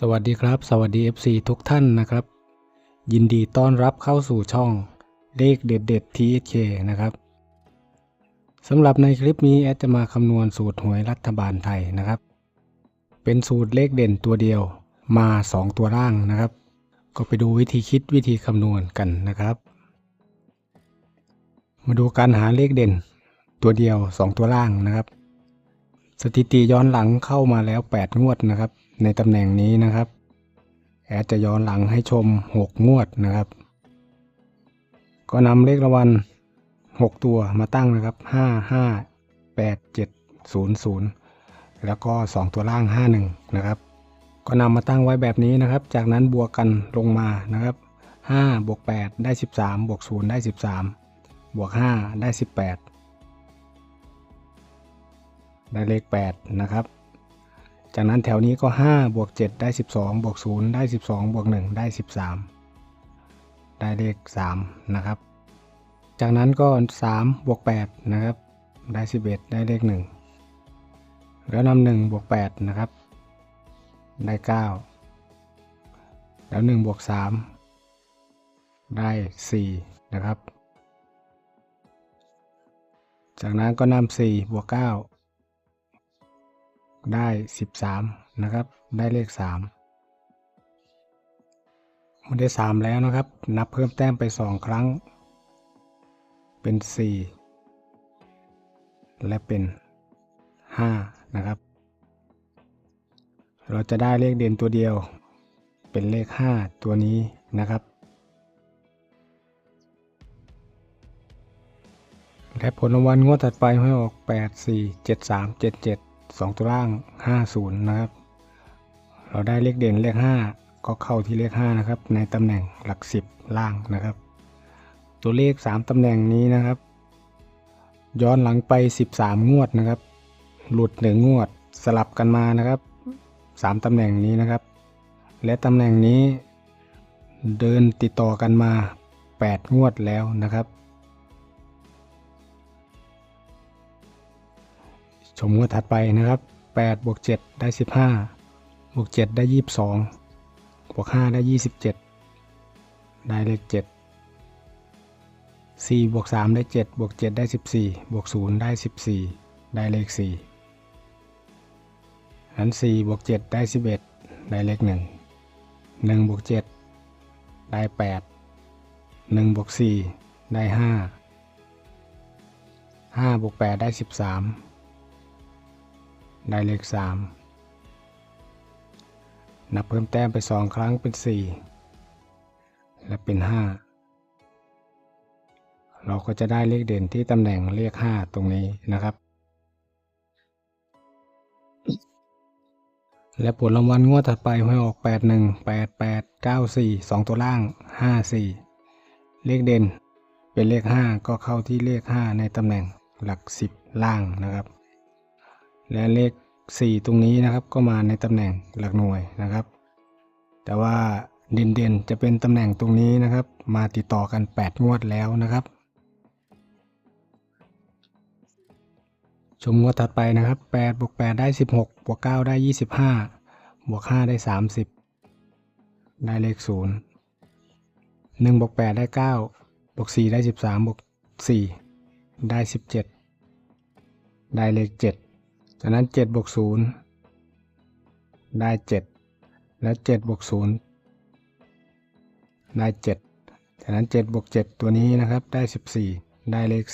สวัสดีครับ สวัสดี FC ทุกท่านนะครับ ยินดีต้อนรับเข้าสู่ช่องเลขเด็ดเด็ด THK นะครับสำหรับในคลิปนี้แอดจะมาคำนวณสูตรหวยรัฐบาลไทยนะครับ เป็นสูตรเลขเด่นตัวเดียวมา 2 ตัวล่างนะครับ ก็ไปดูวิธีคิดวิธีคำนวณกันนะครับ มาดูการหาเลขเด่นตัวเดียว 2 ตัวล่างนะครับ สถิติย้อนหลังเข้ามาแล้ว 8 งวดนะครับ ในตำแหน่งนี้นะครับ แอดจะย้อนหลังให้ชม 6 งวดนะครับ ก็นำเลขรางวัล6 ตัวมาตั้งนะครับ 5 5 8 7 0 0 แล้วก็ 2 ตัวล่าง 51 นะครับ ก็นำมาตั้งไว้แบบนี้นะครับ จากนั้นบวกกันลงมานะครับ 5 บวก 8 ได้ 13 บวก 0 ได้ 13 บวก 5 ได้ 18 ได้เลข 8 นะครับ จากนั้นแถวนี้ก็ 5 บวก 7 ได้ 12 บวก 0 ได้ 12 บวก 1 ได้ 13 ได้เลข 3 นะครับ จากนั้นก็ 3 บวก 8 นะครับ ได้ 11 ได้เลข 1 แล้วนำ1บวก 8 นะครับ ได้ 9 แล้ว 1 บวก 3 ได้ 4 นะครับ จากนั้นก็นำ4บวก 9 ได้ 13 นะครับ ได้เลข 3 มันได้ 3 แล้วนะครับ นับเพิ่มแต้มไป 2 ครั้ง เป็น 4 และเป็น 5 นะครับ เราจะได้เลขเด่นตัวเดียว เป็นเลข 5 ตัวนี้นะครับ และผลรางวัลงวดถัดไปให้ออก 8 4 7 3 7 7 2 ตัวล่าง 50 นะครับ เราได้เลขเด่นเลข 5 ก็เข้าที่เลข 5 นะครับ ในตำแหน่งหลัก 10 ล่างนะครับ ตัวเลข 3 ตำแหน่งนี้นะครับ ย้อนหลังไป 13 งวดนะครับ หลุด 1 งวดสลับกันมานะครับ 3 ตำแหน่งนี้นะครับ และตำแหน่งนี้เดินติดต่อกันมา 8 งวดแล้วนะครับ ชมงวดถัดไปนะครับ8บวก7ได้ 15บวก7ได้ 22บวก5ได้ 27 ได้เลข7 4บวก3ได้7บวก7ได้ 14บวก0ได้ 14 ได้เลข4นั้น4บวก7ได้ 11 ได้เลข 1 1บวก7ได้ 8 1บวก4ได้ 5 5บวก8ได้ 13 ได้เลข 3 นับเพิ่มแต้มไป 2 ครั้งเป็น 4 และเป็น 5 เราก็จะได้เลขเด่นที่ตำแหน่งเลข 5 ตรงนี้นะครับ และผลรางวัลงวดถัดไปให้ออก 8 1 8 8 9 4 2 ตัวล่าง 5 4 เลขเด่นเป็นเลข 5 ก็เข้าที่เลข 5 ในตำแหน่งหลัก 10 ล่างนะครับ และเลข 4 ตรงนี้นะครับ ก็มาในตำแหน่งหลักหน่วยนะครับ แต่ว่าเด่นๆจะเป็นตำแหน่งตรงนี้นะครับ มาติดต่อกัน 8 งวดแล้วนะครับ ชมงวดถัดไปนะครับ8บวก8ได้ 16บวก9ได้ 25บวก5ได้ 30 ได้เลข 0 1บวก8ได้9บวก4ได้ 13บวก4ได้ 17 ได้เลข 7 จากนั้น7บวก0ได้ 7 แล้ว7บวก0ได้ 7 จากนั้น7บวก7ตัวนี้นะครับได้ 14 ได้เลข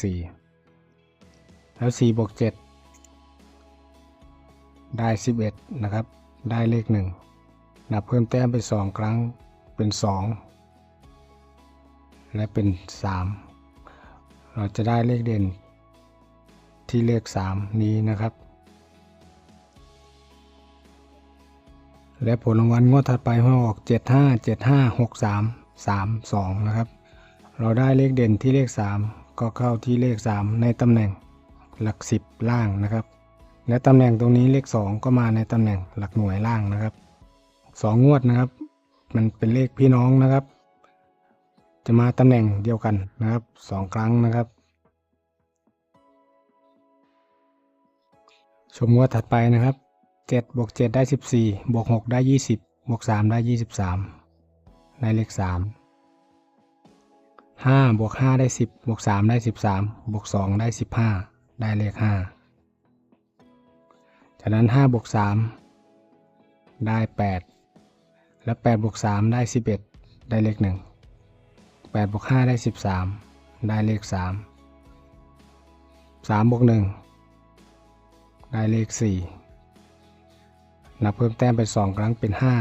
4 แล้ว4บวก7ได้ 11 นะครับ ได้เลข 1 นับเพิ่มแต้มไป 2 ครั้งเป็น 2 และเป็น 3 เราจะได้เลขเด่นที่เลข 3 นี้นะครับ และผลรางวัลงวดถัดไปห้ออก 75 75 63 32 นะครับ เราได้เลขเด่นที่เลข 3 ก็เข้าที่เลข 3 ในตำแหน่งหลัก 10 ล่างนะครับ และตำแหน่งตรงนี้เลข 2 ก็มาในตำแหน่งหลักหน่วยล่างนะครับ 2 งวดนะครับ มันเป็นเลขพี่น้องนะครับ จะมาตำแหน่งเดียวกันนะครับ 2 ครั้งนะครับ ชมงวดถัดไปนะครับ 7บวก7ได้ 14บวก6ได้ 20บวกสามได้ยี่สิบสามได้เลขสามห้าบวกห้าได้สิบบวกสามได้สิบสามบวกสองได้สิบห้าได้เลขห้าจากนั้นห้าบวกสามได้แปดและแปดบวกสามได้สิบเอ็ดได้เลขหนึ่งแปดบวกห้าได้สิบสามได้เลขสามสามบวกหนึ่งได้เลขสี่ นับเพิ่มแต้มไปสองครั้งเป็นห้า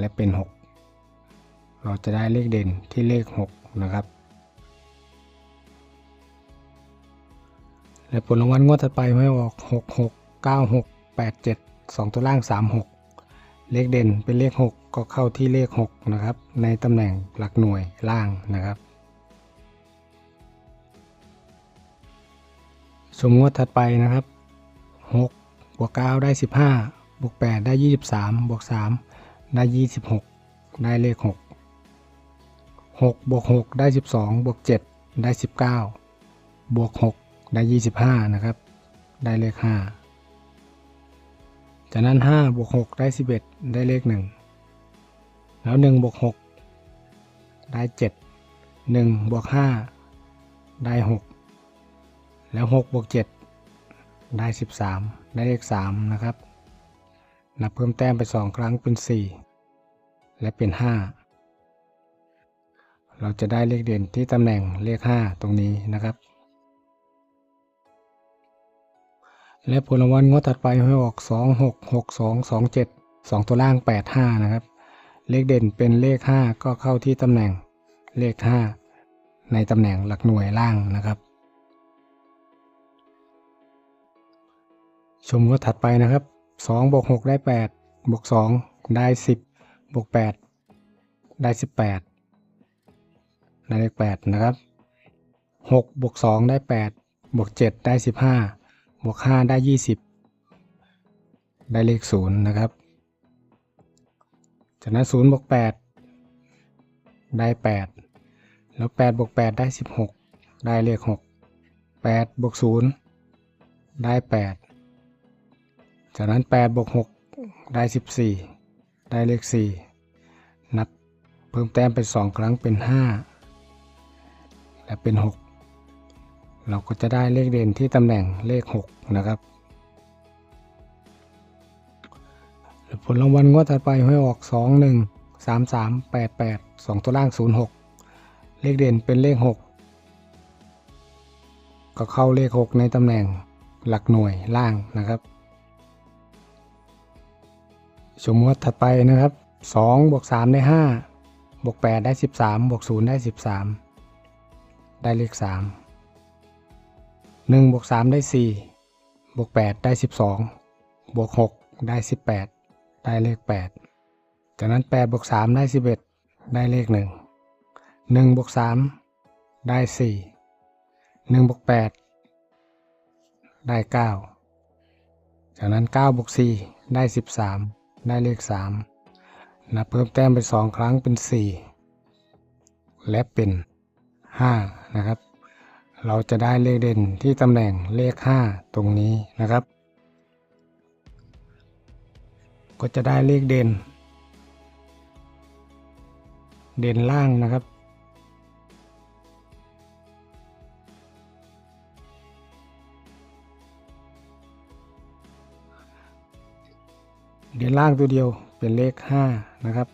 และเป็นหกเราจะได้เลขเด่นที่เลขหกนะครับ และผลรางวัลงวดถัดไปไม่ออกหกหกเก้าหกแปดเจ็ดสองตัวล่างสามหกเลขเด่นเป็นเลขหกก็เข้าที่เลขหกนะครับ ในตำแหน่งหลักหน่วยล่างนะครับสมงวดถัดไปนะครับ 6 วก 9 ได้ 15 บวก 8 ได้ 23 บวก 3 ได้ 26 ได้เลข 6 6 บวก 6 ได้ 12 บวก 7 ได้ 19 บวก 6 ได้ 25 นะครับ ได้เลข 5 จากนั้น 5 บวก 6 ได้ 11 ได้เลข 1 แล้ว 1 บวก 6 ได้ 7 1 บวก 5 ได้ 6 แล้ว 6 บวก 7 ได้ 13 ได้เลข 3 นะครับ นับเพิ่มแต้มไป 2 ครั้งเป็น 4 และเป็น 5 เราจะได้เลขเด่นที่ตำแหน่งเลข 5 ตรงนี้นะครับ และผลรางวัลงวดถัดไปให้ออก 2 6 6 2 2 7 2 ตัวล่าง 8 5 นะครับ เลขเด่นเป็นเลข 5 ก็เข้าที่ตำแหน่งเลข 5 ในตำแหน่งหลักหน่วยล่างนะครับ ชมงวดถัดไปนะครับ2บวก6ได้8บวก2ได้ 10บวก8ได้ 18ได้เลข8นะครับ6บวก2ได้ 8บวก7ได้ 15บวก5ได้ 20 ได้เลข0นะครับจากนั้น0บวก8ได้ 8 แล้ว8บวก8ได้ 16 ได้เลข 6 8บวก0ได้ 8 จากนั้น8บวก6ได้ 14 ได้เลข 4 นับเพิ่มแต้มเป็น2ครั้งเป็น 5 และเป็น 6 เราก็จะได้เลขเด่นที่ตำแหน่งเลข 6 นะครับผลรางวัลงวดถัดไปให้ออก 2 1 3 3 8 8 2 ตัวล่าง 0 6 เลขเด่นเป็นเลข 6 ก็เข้าเลข 6 ในตำแหน่งหลักหน่วยล่างนะครับ สมมติถัดไปนะครับ2บวก3ได้5บวก8ได้13บวก0ได้ 13 ได้เลข 3 1บวก3ได้ 4 บวก 8 ได้ 12 บวก 6 ได้ 18 ได้เลข 8 จากนั้น8บวก3ได้ 11 ได้เลข 1 1บวก3ได้ 4 1บวก8 ได้ 9 จากนั้น9บวก4ได้ 13 ได้เลข3นะเพิ่มแต้มไป 2 ครั้งเป็น 4 และเป็น 5 นะครับ เราจะได้เลขเด่นที่ตำแหน่งเลข 5 ตรงนี้นะครับ ก็จะได้เลขเด่น เด่นล่างนะครับ เด่นล่างตัวเดียวเป็นเลข 5 นะครับ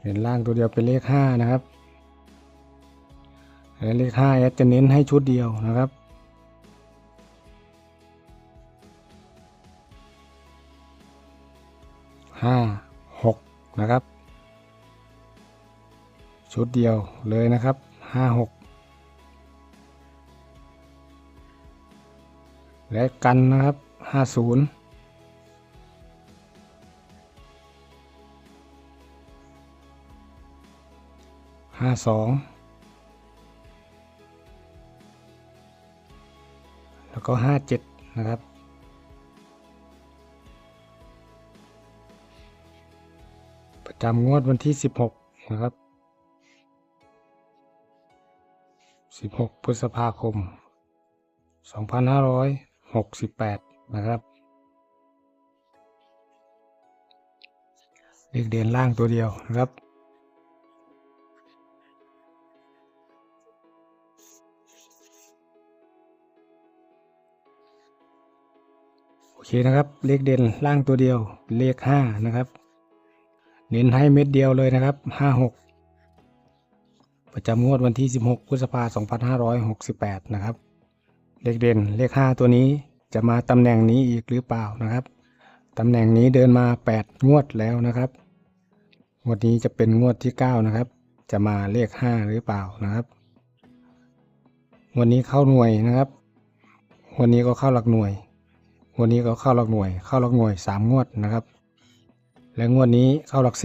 เด่นล่างตัวเดียวเป็นเลข 5 นะครับและเลข 5 แอดจะเน้นให้ชุดเดียวนะครับห้าหกนะครับ ชุดเดียวเลยนะครับห้าหก และกันนะครับห้าศูนย์ห้าสองแล้วก็ห้าเจ็ดนะครับ ประจำงวดวันที่16นะครับ16พฤษภาคม2568นห้าร้อยะครับ เลขเด่นล่างตัวเดียวนะครับโอเคนะครับ เลขเด่นล่างตัวเดียวเลขห้านะครับ เน้นให้เม็ดเดียวเลยนะครับห้าหกประจำงวดวันที่ 16พฤษภาคม2568 นะครับ เลขเด่นเลขห้าตัวนี้จะมาตำแหน่งนี้อีกหรือเปล่านะครับตำแหน่งนี้เดินมา 8 งวดแล้วนะครับงวดนี้จะเป็นงวดที่ 9 นะครับ จะมาเลข 5 หรือเปล่านะครับวดนี้เข้าหน่วยนะครับวดนี้ก็เข้าหลักหน่วยวดนี้ก็เข้าหลักหน่วย เข้าหลักหน่วย 3 งวดนะครับ และงวดนี้เข้าหลัก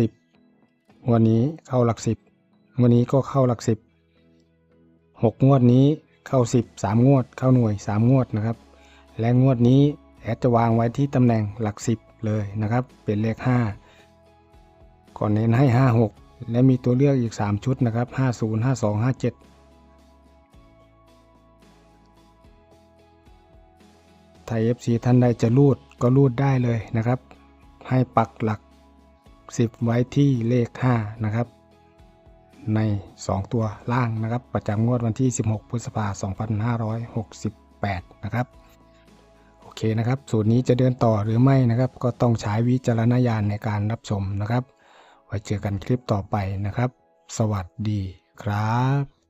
10วดนี้เข้าหลัก 10งวดนี้ก็เข้าหลัก 10 6 งวดนี้ เข้า 10 3 งวด เข้าหน่วย 3 งวดนะครับ และงวดนี้แอดจะวางไว้ที่ตำแหน่งหลัก 10 เลยนะครับ เป็นเลข 5 ก่อนเน้นให้ 5 6 และมีตัวเลือกอีก 3 ชุดนะครับ 50 52 57ไทย FC ท่านใดจะรูดก็รูดได้เลยนะครับ ให้ปักหลัก 10 ไว้ที่เลข 5 นะครับ ใน 2 ตัวล่างนะครับ ประจำงวดวันที่ 16 พฤษภาคม2568 นะครับ โอเคนะครับ สูตรนี้จะเดินต่อหรือไม่นะครับ ก็ต้องใช้วิจารณญาณในการรับชมนะครับ ไว้เจอกันคลิปต่อไปนะครับ สวัสดีครับ